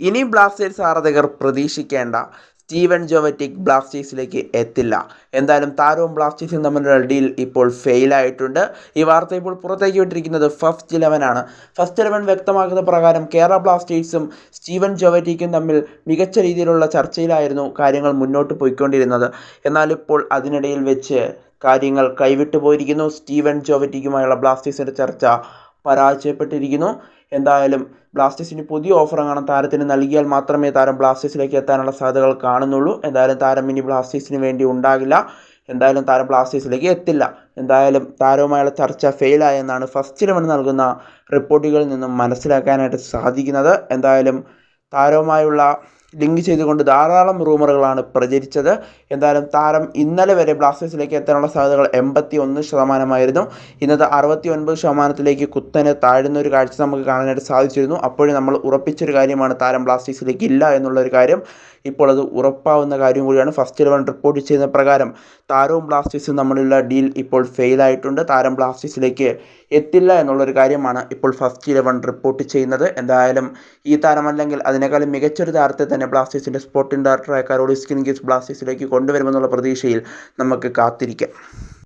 ഇനി ബ്ലാസ്റ്റേഴ്സ് ആരാധകർ പ്രതീക്ഷിക്കേണ്ട സ്റ്റീവൻ ജോവറ്റിക് ബ്ലാസ്റ്റേഴ്സിലേക്ക് എത്തില്ല. എന്തായാലും താരവും ബ്ലാസ്റ്റേഴ്സും തമ്മിലുള്ള ഡീൽ ഇപ്പോൾ ഫെയിലായിട്ടുണ്ട് ഈ വാർത്ത ഇപ്പോൾ പുറത്തേക്ക് വിട്ടിരിക്കുന്നത് ഫസ്റ്റ് ഇലവനാണ് ഫസ്റ്റ് ഇലവൻ വ്യക്തമാക്കുന്ന പ്രകാരം കേരള ബ്ലാസ്റ്റേഴ്സും സ്റ്റീവൻ ജോവറ്റിക്കും തമ്മിൽ മികച്ച രീതിയിലുള്ള ചർച്ചയിലായിരുന്നു കാര്യങ്ങൾ മുന്നോട്ട് പോയിക്കൊണ്ടിരുന്നത്. എന്നാൽ ഇപ്പോൾ അതിനിടയിൽ വെച്ച് കാര്യങ്ങൾ കൈവിട്ടു പോയിരിക്കുന്നു. സ്റ്റീവൻ ജോവറ്റിക്കുമായുള്ള ബ്ലാസ്റ്റേഴ്സിന്റെ ചർച്ച പരാജയപ്പെട്ടിരിക്കുന്നു. എന്തായാലും ബ്ലാസ്റ്റേഴ്സിന് പുതിയ ഓഫർ കാണാൻ താരത്തിന് നൽകിയാൽ മാത്രമേ താരം ബ്ലാസ്റ്റേഴ്സിലേക്ക് എത്താനുള്ള സാധ്യതകൾ കാണുന്നുള്ളൂ. എന്തായാലും താരം ഇനി ബ്ലാസ്റ്റേഴ്സിന് വേണ്ടി ഉണ്ടാകില്ല. എന്തായാലും താരം ബ്ലാസ്റ്റേഴ്സിലേക്ക് എത്തില്ല. എന്തായാലും താരവുമായുള്ള ചർച്ച ഫെയിലായെന്നാണ് ഫസ്റ്റ് ഇലവൻ നൽകുന്ന റിപ്പോർട്ടുകളിൽ നിന്നും മനസ്സിലാക്കാനായിട്ട് സാധിക്കുന്നത്. എന്തായാലും താരവുമായുള്ള ലിങ്ക് ചെയ്തുകൊണ്ട് ധാരാളം റൂമറുകളാണ് പ്രചരിച്ചത്. എന്തായാലും താരം ഇന്നലെ വരെ ബ്ലാസ്റ്റേഴ്സിലേക്ക് എത്താനുള്ള സാധ്യതകൾ എൺപത്തി ഒന്ന് ശതമാനമായിരുന്നു. ഇന്നത്തെ അറുപത്തി ഒൻപത് ശതമാനത്തിലേക്ക് കുത്തനെ താഴുന്ന ഒരു കാഴ്ച നമുക്ക് കാണാനായിട്ട് സാധിച്ചിരുന്നു. അപ്പോഴും നമ്മൾ ഉറപ്പിച്ചൊരു കാര്യമാണ് താരം ബ്ലാസ്റ്റേഴ്സിലേക്ക് ഇല്ല എന്നുള്ളൊരു കാര്യം. ഇപ്പോൾ അത് ഉറപ്പാവുന്ന കാര്യം കൂടിയാണ്. ഫസ്റ്റ് ഇലവൻ റിപ്പോർട്ട് ചെയ്യുന്ന പ്രകാരം താരവും ബ്ലാസ്റ്റേഴ്സും തമ്മിലുള്ള ഡീൽ ഇപ്പോൾ ഫെയിലായിട്ടുണ്ട്. താരം ബ്ലാസ്റ്റേഴ്സിലേക്ക് എത്തില്ല എന്നുള്ളൊരു കാര്യമാണ് ഇപ്പോൾ ഫസ്റ്റ് ഇലവൻ റിപ്പോർട്ട് ചെയ്യുന്നത്. എന്തായാലും ഈ താരമല്ലെങ്കിൽ അതിനേക്കാളും മികച്ചൊരു താരത്തെ തന്നെ ബ്ലാസ്റ്റേഴ്സിന്റെ സ്പോർട്ടിംഗ് ഡയറക്ടറായ കരോളിസ്കിൻ ഗിസ് ബ്ലാസ്റ്റേഴ്സിലേക്ക് കൊണ്ടുവരുമെന്നുള്ള പ്രതീക്ഷയിൽ നമുക്ക് കാത്തിരിക്കാം.